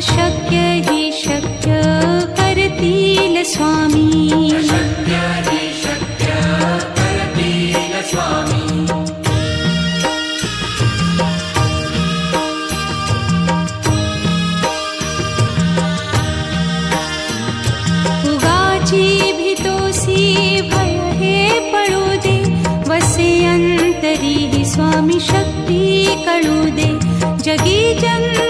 अशक्य हि शक्य करतील स्वामी। उगाची भीतोसी भय हे पळू दे वसे ही स्वामी शक्ती कळू दे। जगी जन्म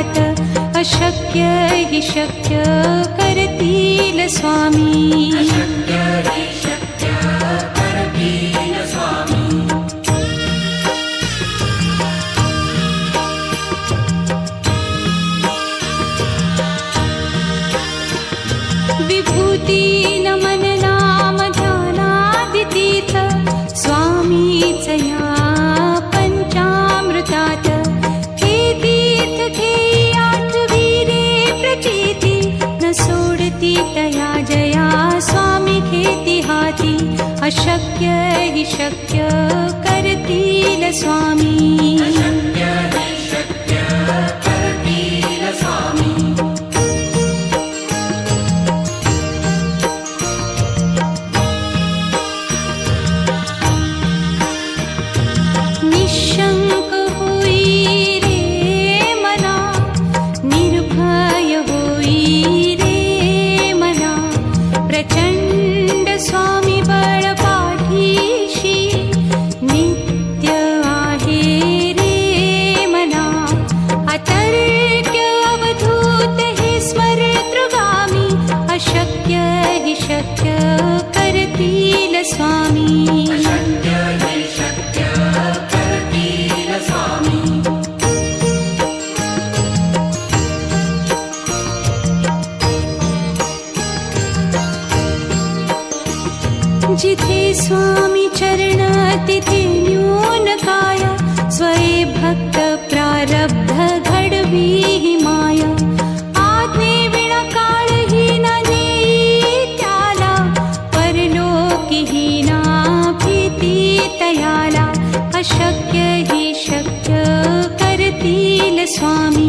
वाट अशक्य हि शक्य करतील स्वामी. जिथे स्वामी चरण तिथे न्यून काय स्वये भक्त प्रारब्ध घडवी हि माया। आज्ञे विण काळही न नेई त्याला परलोकी हि ना भीती तयाला। अशक्य हि शक्य करतील स्वामी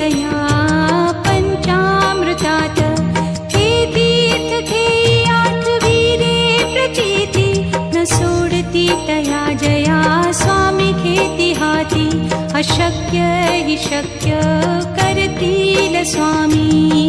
स्वामीच या पंचामृतात हे तीर्थ घे आठवीरे प्रचिती न सोडती तया जया स्वामी घेती हाती। अशक्य हि शक्य करतील स्वामी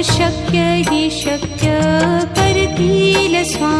अशक्य हि शक्य करतील स्वामी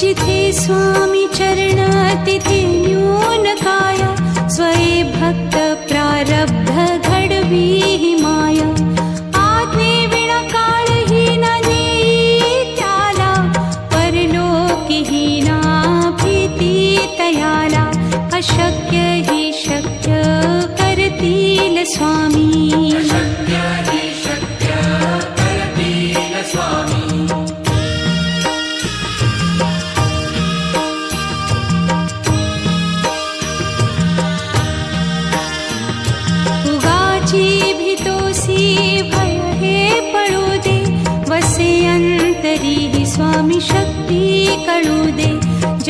जिथे स्वामी चरणातिथिन्यूनकाय स्वये भक्त प्रारब्ध भक्तप्रारब्धगढवी माया। आत्मृणकालहीना नीत्याला परलोकिहीनाप्रीति तया अशक्य हि शक्य करतील स्वामी।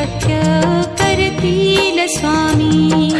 शक्य करतील स्वामी।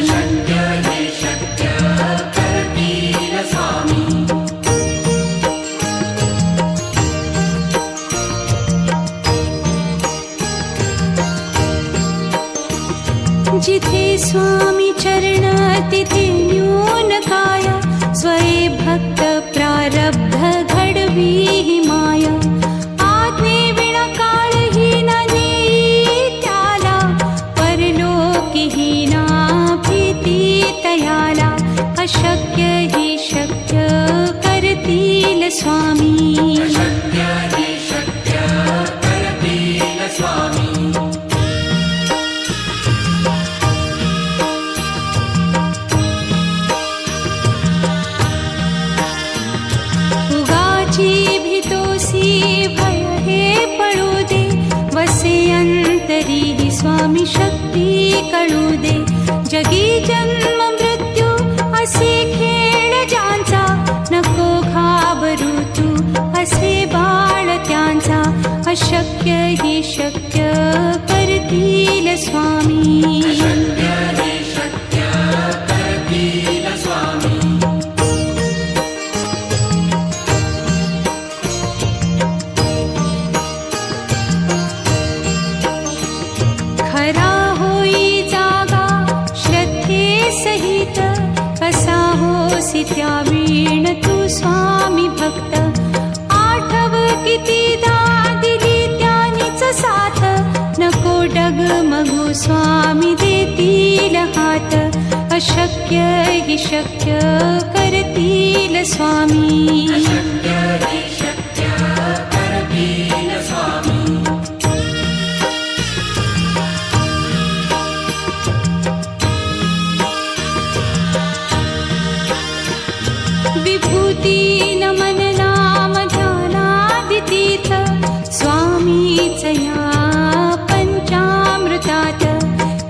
स्वामीच या पञ्चामृतात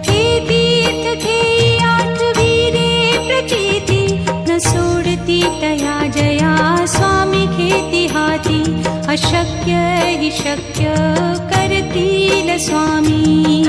तीर्थ घेई आठवीरे प्रचिती न सोडती तया जया स्वामी खेती हाती। अशक्य हि शक्य करतील स्वामी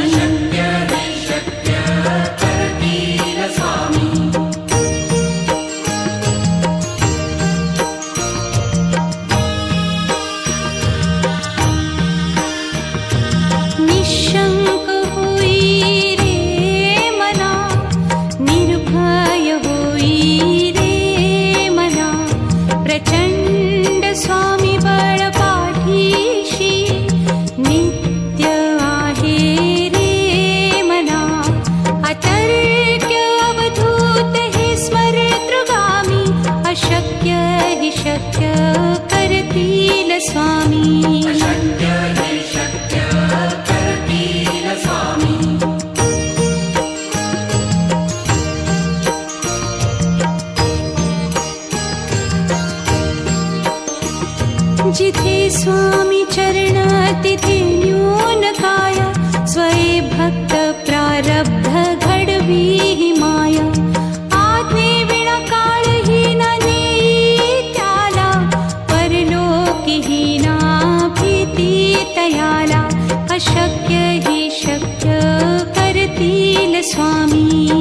जिथे स्वामी चरण तिथे न्यून काय स्वये भक्त प्रारब्ध घडवी माया। आज्ञे विणा काळही न नेई त्याला परलोकी ही ना भीती तयाला अशक्य हि शक्य करतील स्वामी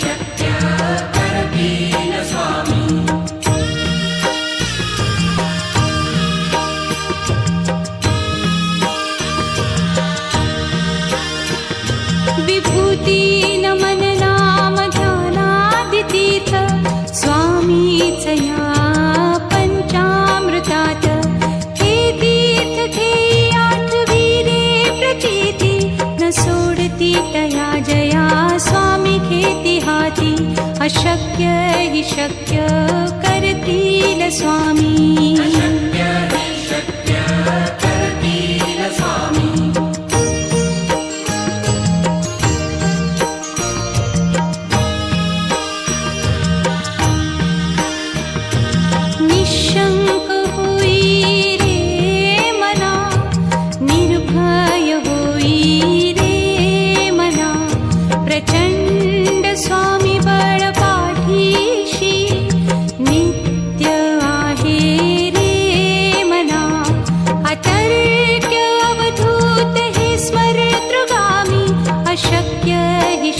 या पञ्चामृतात तीर्थ घेई आठवीरे प्रचिती न सोडती तया जया स्वामी खेती हाती। अशक्य हि शक्य करतील स्वामी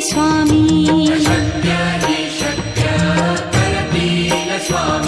स्वामी स्वामी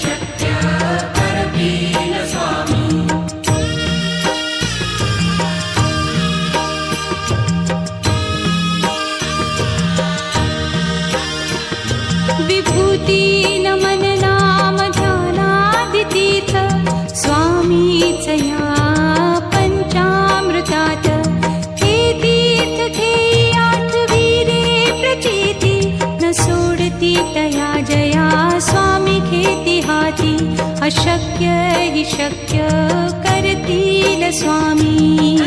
माझी अशक्य हि शक्य करतील स्वामी.